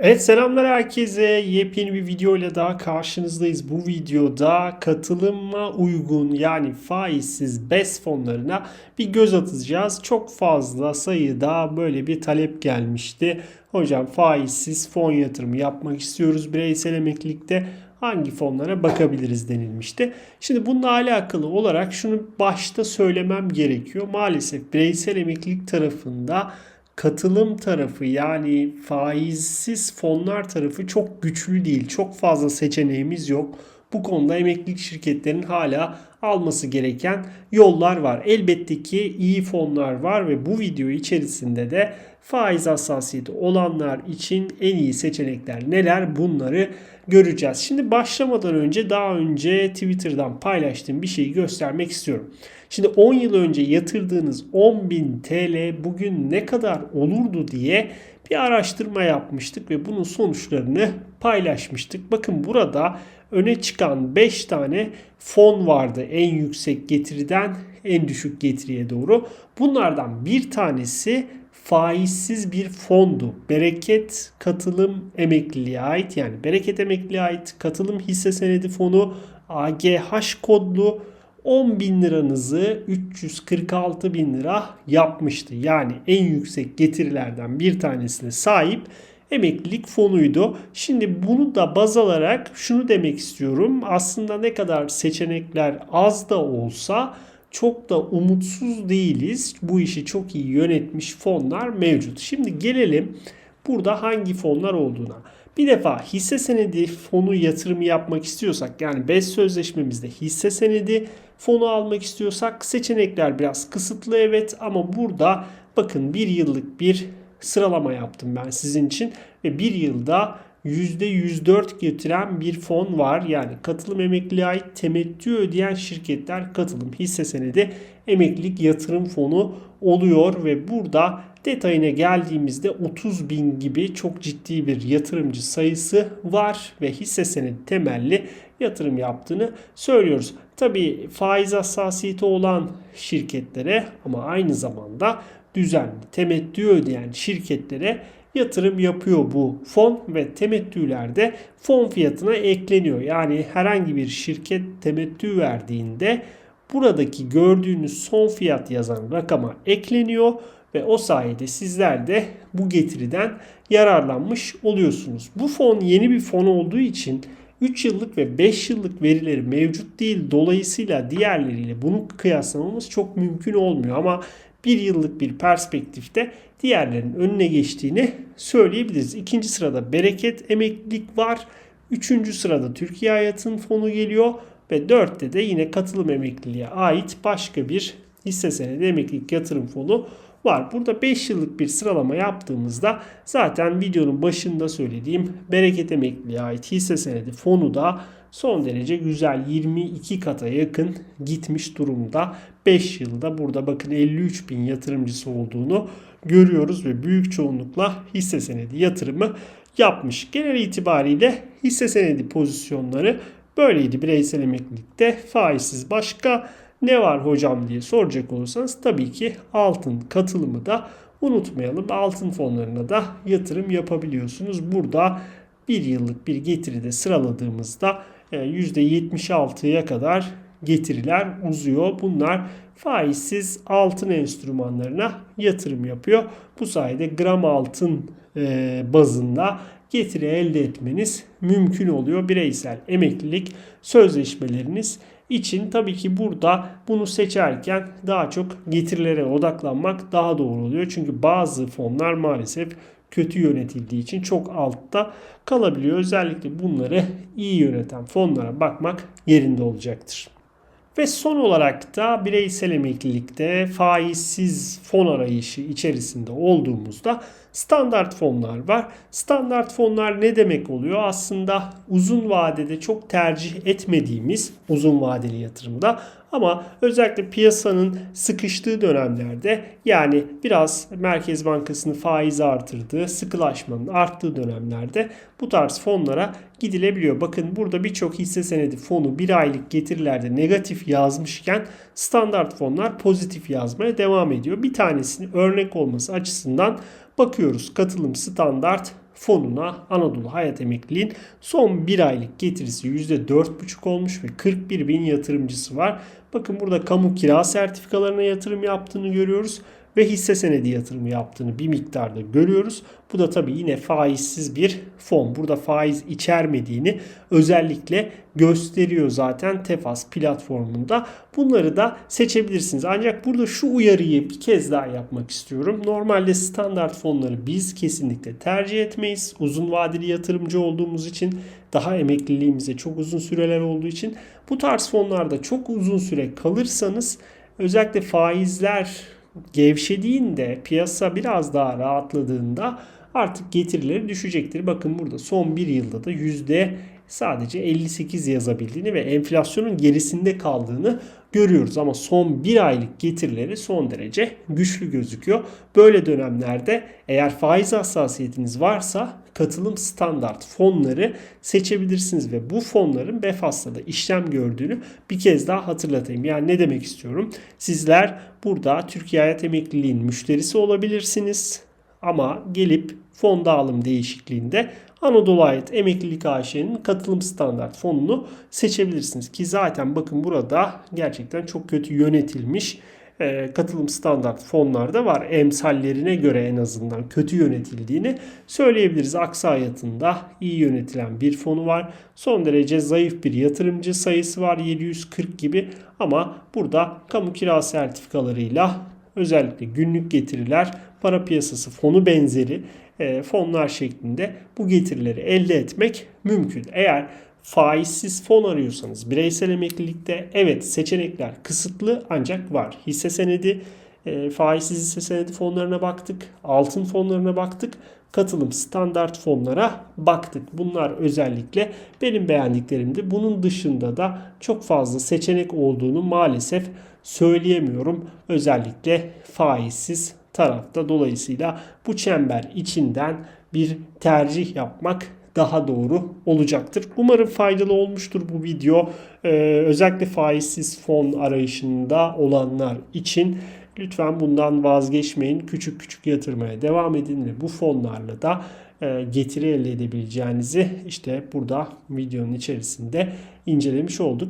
Evet selamlar herkese. Yepyeni bir video ile daha karşınızdayız. Bu videoda katılıma uygun yani faizsiz BES fonlarına bir göz atacağız. Çok fazla sayıda böyle bir talep gelmişti. Hocam faizsiz fon yatırımı yapmak istiyoruz bireysel emeklilikte hangi fonlara bakabiliriz denilmişti. Şimdi bununla alakalı olarak şunu başta söylemem gerekiyor. Maalesef bireysel emeklilik tarafında katılım tarafı yani faizsiz fonlar tarafı çok güçlü değil. Çok fazla seçeneğimiz yok. Bu konuda emeklilik şirketlerinin hala alması gereken yollar var. Elbette ki iyi fonlar var ve bu video içerisinde de faiz hassasiyeti olanlar için en iyi seçenekler neler bunları göreceğiz. Şimdi başlamadan önce daha önce Twitter'dan paylaştığım bir şeyi göstermek istiyorum. Şimdi 10 yıl önce yatırdığınız 10.000 TL bugün ne kadar olurdu diye bir araştırma yapmıştık ve bunun sonuçlarını paylaşmıştık. Bakın burada öne çıkan 5 tane fon vardı en yüksek getiriden en düşük getiriye doğru. Bunlardan bir tanesi faizsiz bir fondu. Bereket katılım emekliliğe ait yani bereket emekliliğe ait katılım hisse senedi fonu AGH kodlu 10 bin liranızı 346 bin lira yapmıştı. Yani en yüksek getirilerden bir tanesine sahip emeklilik fonuydu. Şimdi bunu da baz alarak şunu demek istiyorum. Aslında ne kadar seçenekler az da olsa çok da umutsuz değiliz. Bu işi çok iyi yönetmiş fonlar mevcut. Şimdi gelelim burada hangi fonlar olduğuna. Bir defa hisse senedi fonu yatırımı yapmak istiyorsak yani BES sözleşmemizde hisse senedi fonu almak istiyorsak seçenekler biraz kısıtlı evet ama burada bakın bir yıllık bir sıralama yaptım ben sizin için ve bir yılda %104 getiren bir fon var. Yani katılım emekliliğe ait temettü ödeyen şirketler katılım hisse senedi emeklilik yatırım fonu oluyor ve burada detayına geldiğimizde 30 bin gibi çok ciddi bir yatırımcı sayısı var ve hisse senedi temelli yatırım yaptığını söylüyoruz. Tabi faiz hassasiyeti olan şirketlere ama aynı zamanda düzenli temettü ödeyen şirketlere yatırım yapıyor bu fon ve temettülerde fon fiyatına ekleniyor. Yani herhangi bir şirket temettü verdiğinde buradaki gördüğünüz son fiyat yazan rakama ekleniyor ve o sayede sizler de bu getiriden yararlanmış oluyorsunuz. Bu fon yeni bir fon olduğu için 3 yıllık ve 5 yıllık verileri mevcut değil. Dolayısıyla diğerleriyle bunu kıyaslamamız çok mümkün olmuyor ama bir yıllık bir perspektifte diğerlerinin önüne geçtiğini söyleyebiliriz. İkinci sırada bereket emeklilik var. Üçüncü sırada Türkiye Hayatın Fonu geliyor ve dörtte de yine katılım emekliliğe ait başka bir hisse senedi emeklilik yatırım fonu var. Burada 5 yıllık bir sıralama yaptığımızda zaten videonun başında söylediğim bereket emekliliğe ait hisse senedi fonu da son derece güzel 22 kata yakın gitmiş durumda. 5 yılda burada bakın 53 bin yatırımcısı olduğunu görüyoruz ve büyük çoğunlukla hisse senedi yatırımı yapmış. Genel itibariyle hisse senedi pozisyonları böyleydi bireysel emeklilikte faizsiz başka ne var hocam diye soracak olursanız tabii ki altın katılımı da unutmayalım. Altın fonlarına da yatırım yapabiliyorsunuz. Burada bir yıllık bir getiride sıraladığımızda %76'ya e, kadar getiriler uzuyor. Bunlar faizsiz altın enstrümanlarına yatırım yapıyor. Bu sayede gram altın e, bazında getiri elde etmeniz mümkün oluyor. Bireysel emeklilik sözleşmeleriniz için tabii ki burada bunu seçerken daha çok getirilere odaklanmak daha doğru oluyor. Çünkü bazı fonlar maalesef kötü yönetildiği için çok altta kalabiliyor. Özellikle bunları iyi yöneten fonlara bakmak yerinde olacaktır. Ve son olarak da bireysel emeklilikte faizsiz fon arayışı içerisinde olduğumuzda standart fonlar var. Standart fonlar ne demek oluyor? Aslında uzun vadede çok tercih etmediğimiz uzun vadeli yatırımda ama özellikle piyasanın sıkıştığı dönemlerde yani biraz Merkez Bankası'nın faiz artırdığı, sıkılaşmanın arttığı dönemlerde bu tarz fonlara gidilebiliyor. Bakın burada birçok hisse senedi fonu bir aylık getirilerde negatif yazmışken standart fonlar pozitif yazmaya devam ediyor. Bir tanesini örnek olması açısından bakıyoruz. Katılım standart fonuna Anadolu Hayat Emekliliğin son bir aylık getirisi %4,5 olmuş ve 41 bin yatırımcısı var. Bakın burada kamu kira sertifikalarına yatırım yaptığını görüyoruz ve hisse senedi yatırımı yaptığını bir miktarda görüyoruz. Bu da tabii yine faizsiz bir fon. Burada faiz içermediğini özellikle gösteriyor zaten Tefas platformunda. Bunları da seçebilirsiniz. Ancak burada şu uyarıyı bir kez daha yapmak istiyorum. Normalde standart fonları biz kesinlikle tercih etmeyiz. Uzun vadeli yatırımcı olduğumuz için daha emekliliğimize çok uzun süreler olduğu için bu tarz fonlarda çok uzun süre kalırsanız özellikle faizler gevşediğinde piyasa biraz daha rahatladığında artık getirileri düşecektir. Bakın burada son bir yılda da yüzde sadece 58 yazabildiğini ve enflasyonun gerisinde kaldığını görüyoruz. Ama son bir aylık getirileri son derece güçlü gözüküyor. Böyle dönemlerde eğer faiz hassasiyetiniz varsa katılım standart fonları seçebilirsiniz ve bu fonların Befas'ta da işlem gördüğünü bir kez daha hatırlatayım. Yani ne demek istiyorum? Sizler burada Türkiye Hayat Emekliliğin müşterisi olabilirsiniz ama gelip fon dağılım değişikliğinde Anadolu Hayat Emeklilik AŞ'nin katılım standart fonunu seçebilirsiniz. Ki zaten bakın burada gerçekten çok kötü yönetilmiş e, katılım standart fonlarda var. Emsallerine göre en azından kötü yönetildiğini söyleyebiliriz. Aksa hayatında iyi yönetilen bir fonu var. Son derece zayıf bir yatırımcı sayısı var 740 gibi ama burada kamu kira sertifikalarıyla özellikle günlük getiriler, para piyasası fonu benzeri e, fonlar şeklinde bu getirileri elde etmek mümkün. Eğer faizsiz fon arıyorsanız bireysel emeklilikte evet seçenekler kısıtlı ancak var. Hisse senedi, e, faizsiz hisse senedi fonlarına baktık, altın fonlarına baktık, katılım standart fonlara baktık. Bunlar özellikle benim beğendiklerimdi. Bunun dışında da çok fazla seçenek olduğunu maalesef söyleyemiyorum. Özellikle faizsiz tarafta dolayısıyla bu çember içinden bir tercih yapmak daha doğru olacaktır. Umarım faydalı olmuştur bu video. Ee, özellikle faizsiz fon arayışında olanlar için lütfen bundan vazgeçmeyin. Küçük küçük yatırmaya devam edin ve bu fonlarla da e, getiri elde edebileceğinizi işte burada videonun içerisinde incelemiş olduk.